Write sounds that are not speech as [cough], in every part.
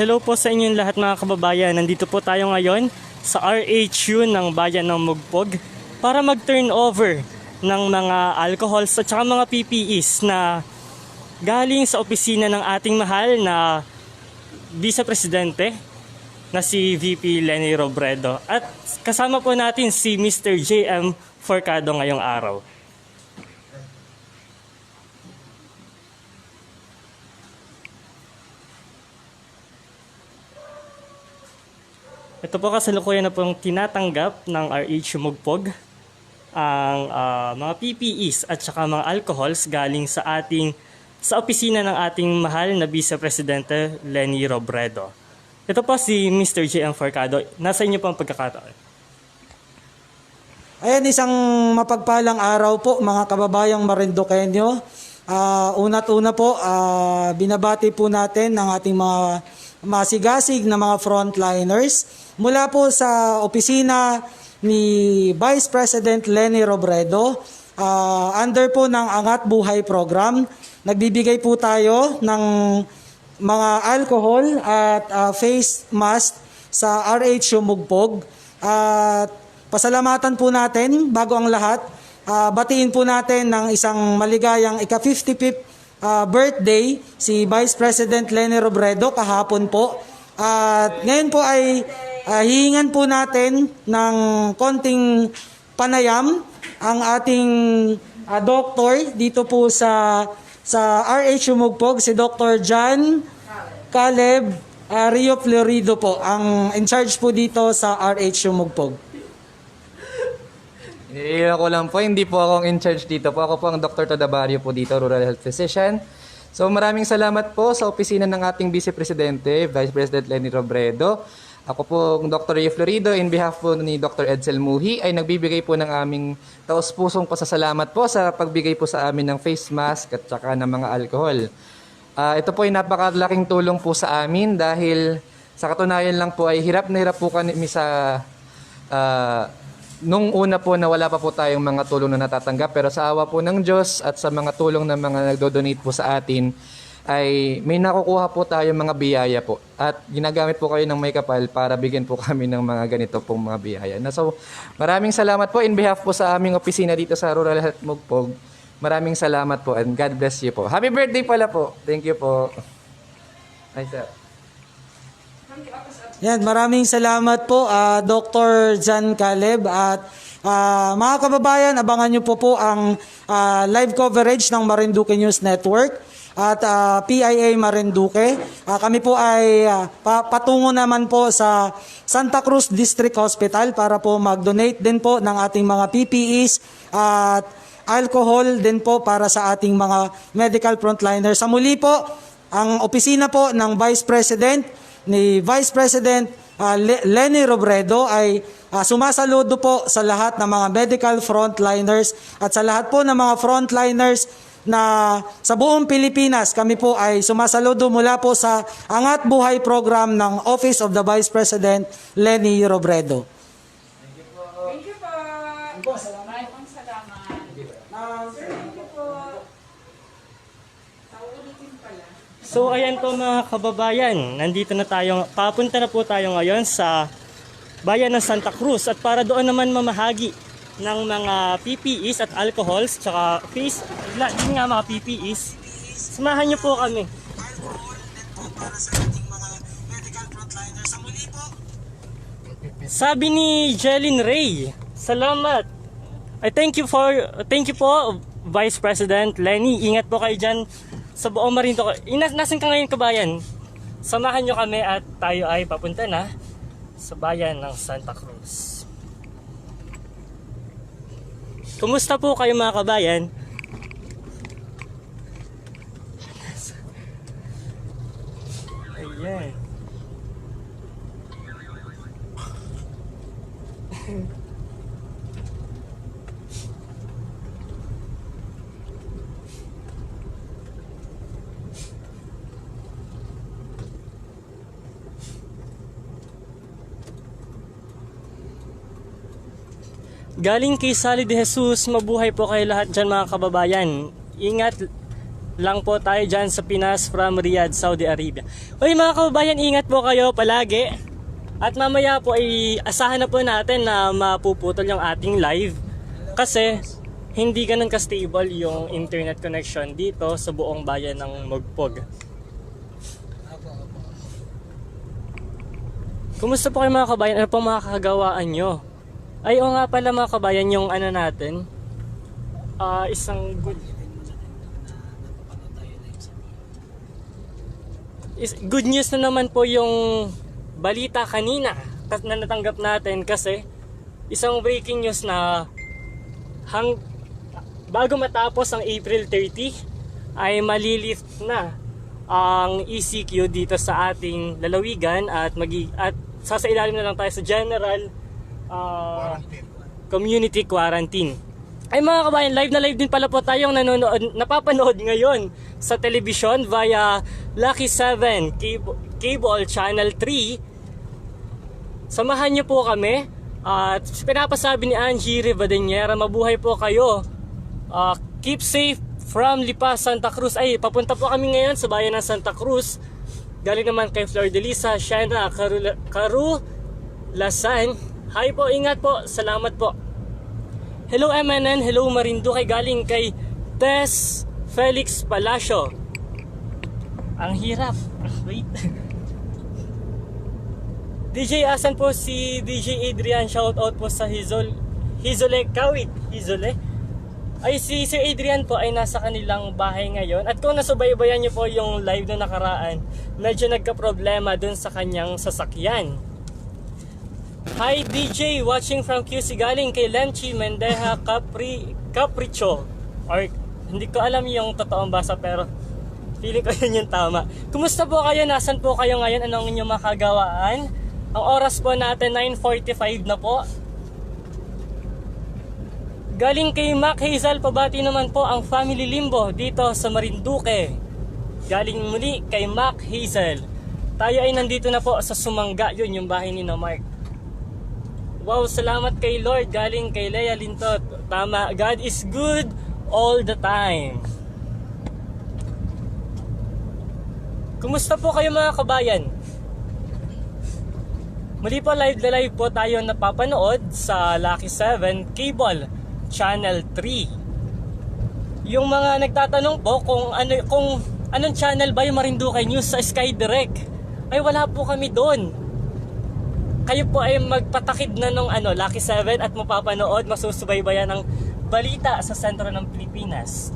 Hello po sa inyong lahat mga kababayan. Nandito po tayo ngayon sa RHU ng Bayan ng Mugpog para mag-turn over ng mga alcohols at saka mga PPEs na galing sa opisina ng ating mahal na Vice Presidente na si VP Lenny Robredo. At kasama po natin si Mr. JM Forcado ngayong araw. Ito po kasalukuyan na pong tinatanggap ng RH Mugpog ang ah, mga PPEs at saka mga alcohols galing sa ating sa opisina ng ating mahal na Vice Presidente Lenny Robredo. Ito po si Mr. J.M. Forcado. Nasa inyo po ang pagkakataon. Ayan, isang mapagpalang araw po mga kababayang Marinduqueño. Ah, una't una po, ah, binabati po natin ng ating mga masigasig na mga frontliners mula po sa opisina ni Vice President Lenny Robredo ah, under po ng Angat Buhay Program. Nagbibigay po tayo ng mga alcohol at ah, face mask sa RH Mugpog. At pasalamatan po natin bago ang lahat. ah, batiin po natin ng isang maligayang ika-55th ah, birthday si Vice President Lenny Robredo kahapon po. At ngayon po ay ah, hihingan po natin ng konting panayam ang ating ah, doktor dito po sa sa RH Umugpog si Dr. John Caleb ah, Rio Florido po ang in charge po dito sa RH Umugpog. Iniiwan ko lang po, hindi po ako ang in charge dito po. Ako po ang Dr. Tadabario po dito, Rural Health Physician. So maraming salamat po sa opisina ng ating Vice Presidente, Vice President Lenny Robredo. Ako po Dr. Ray Florido, in behalf po ni Dr. Edsel Muhi, ay nagbibigay po ng aming taos-pusong pasasalamat po sa pagbigay po sa amin ng face mask at saka ng mga alcohol. Ah, ito po ay napakalaking tulong po sa amin dahil sa katunayan lang po ay hirap na hirap po kami sa ah, nung una po na wala pa po tayong mga tulong na natatanggap pero sa awa po ng Diyos at sa mga tulong ng mga nagdo-donate po sa atin ay may nakukuha po tayong mga biyaya po at ginagamit po kayo ng may kapal para bigyan po [laughs] kami ng mga ganito pong mga biyaya. Na so maraming salamat po in behalf po sa aming opisina dito sa Rural Health Mugpog. Maraming salamat po and God bless you po. Happy birthday pala po. Thank you po. Ay, sir. Yan, maraming salamat po ah, Dr. John Caleb at ah, mga kababayan, abangan niyo po po ang ah, live coverage ng Marinduque News Network at ah, PIA Marinduque. Ah, kami po ay ah, pa- patungo naman po sa Santa Cruz District Hospital para po mag-donate din po ng ating mga PPEs at alcohol din po para sa ating mga medical frontliners. Sa muli po, ang opisina po ng Vice President ni Vice President Le- Lenny Robredo ay ah, sumasaludo po sa lahat ng mga medical frontliners at sa lahat po ng mga frontliners na sa buong Pilipinas kami po ay sumasaludo mula po sa Angat Buhay program ng Office of the Vice President Lenny Robredo. Thank you po. Maraming salamat. Sir, thank you po. Paulitin pala. So ayan po mga kababayan, nandito na tayo, papunta na po tayo ngayon sa bayan ng Santa Cruz at para doon naman mamahagi ng mga PPEs at alcohols tsaka face, yun nga mga PPEs. Samahan niyo po kami. Sabi ni Jelin Ray, salamat. I thank you for thank you po Vice President Lenny. Ingat po kayo diyan sa buong Marinto. Inas nasan ka ngayon kabayan? Samahan nyo kami at tayo ay papunta na sa bayan ng Santa Cruz. Kumusta po kayo mga kabayan? Ayan. Galing kay Sally de Jesus, mabuhay po kayo lahat dyan mga kababayan. Ingat lang po tayo dyan sa Pinas from Riyadh, Saudi Arabia. Uy mga kababayan, ingat po kayo palagi. At mamaya po ay asahan na po natin na mapuputol yung ating live. Kasi hindi ganun ka-stable yung internet connection dito sa buong bayan ng Mogpog. Kumusta po kayo mga kabayan? Ano po mga kagawaan nyo? Ay, o nga pala mga kabayan, yung ano natin, ah isang good is, good news na naman po yung balita kanina na natanggap natin kasi isang breaking news na hang bago matapos ang April 30 ay malilift na ang ECQ dito sa ating lalawigan at magi at sasailalim na lang tayo sa general ah, community quarantine. Ay mga kabayan, live na live din pala po tayong nanonood, napapanood ngayon sa television via Lucky 7 Cable, Cable Channel 3. Samahan niyo po kami at pinapasabi ni Angie Rivadeniera, mabuhay po kayo. Ah, keep safe from Lipa, Santa Cruz. Ay, papunta po kami ngayon sa bayan ng Santa Cruz. Galing naman kay Flor de Lisa, Shana, Caru, Caru Lasan. Hi po, ingat po. Salamat po. Hello MNN, hello Marinduque galing kay Tess Felix Palacio. Ang hirap. Ah, Wait. [laughs] DJ asan po si DJ Adrian shout out po sa Hizol Hizole Kawit Hizole ay si Sir Adrian po ay nasa kanilang bahay ngayon at kung nasubaybayan niyo po yung live na nakaraan medyo nagka-problema dun sa kanyang sasakyan Hi DJ, watching from QC galing kay Lenchi Mendeja Capri Capricho. Or hindi ko alam yung totoong basa pero feeling ko [laughs] yun yung tama. Kumusta po kayo? Nasaan po kayo ngayon? Anong inyong makagawaan? Ang oras po natin 9.45 na po. Galing kay Mac Hazel, pabati naman po ang Family Limbo dito sa Marinduque. Galing muli kay Mac Hazel. Tayo ay nandito na po sa Sumangga, yun yung bahay ni na Mark. Wow, salamat kay Lord. Galing kay Leia Lintot. Tama, God is good all the time. Kumusta po kayo mga kabayan? Muli po live na live po tayo napapanood sa Lucky 7 Cable Channel 3. Yung mga nagtatanong po kung ano kung anong channel ba yung Marinduque News sa Sky Direct. Ay wala po kami doon kayo po ay magpatakid na nung ano, Lucky 7 at mapapanood, masusubaybayan ng balita sa sentro ng Pilipinas.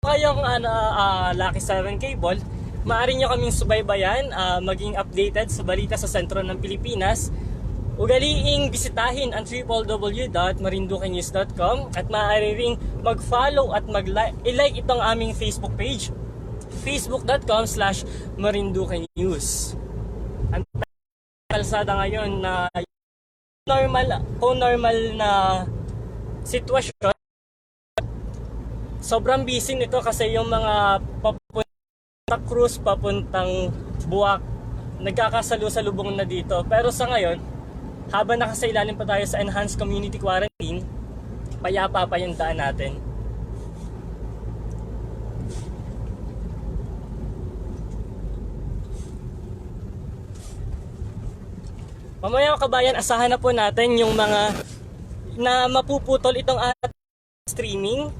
Kayong ano, ah, Lucky 7 Cable, maaari nyo kaming subaybayan, ah, maging updated sa balita sa sentro ng Pilipinas. Ugaliing bisitahin ang www.marinduquenews.com at maaari ring mag-follow at mag-like itong aming Facebook page facebook.com slash marinduquenews Ang kalsada ngayon na normal kung normal na sitwasyon sobrang busy nito kasi yung mga papunta cruise papuntang buwak nagkakasalu-salubong na dito. Pero sa ngayon habang nakasailalim pa tayo sa enhanced community quarantine payapa pa yung daan natin Mamaya kabayan, asahan na po natin yung mga na mapuputol itong streaming